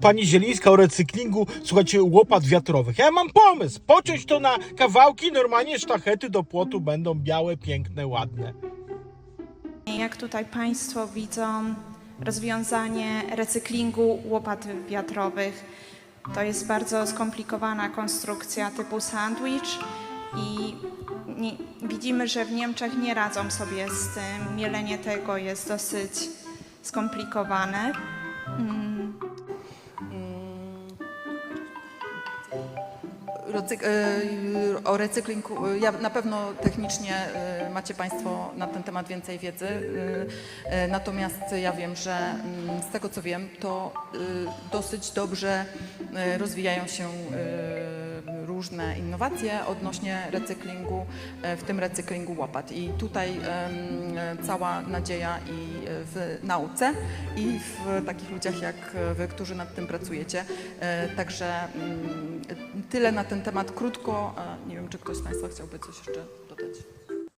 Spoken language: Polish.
Pani Zielińska o recyklingu, słuchajcie, łopat wiatrowych. Ja mam pomysł, pociąć to na kawałki, normalnie sztachety do płotu będą białe, piękne, ładne. Jak tutaj Państwo widzą rozwiązanie recyklingu łopat wiatrowych. To jest bardzo skomplikowana konstrukcja typu sandwich i nie, widzimy, że w Niemczech nie radzą sobie z tym. Mielenie tego jest dosyć skomplikowane. Recyk- e, o recyklingu, e, ja, na pewno technicznie e, macie Państwo na ten temat więcej wiedzy, natomiast ja wiem, że mm, z tego co wiem, to dosyć dobrze rozwijają się różne innowacje odnośnie recyklingu, e, w tym recyklingu łopat. I tutaj e, cała nadzieja i e, w nauce i w takich ludziach jak Wy, którzy nad tym pracujecie. Także mm, tyle na ten temat krótko. Nie wiem, czy ktoś z Państwa chciałby coś jeszcze dodać.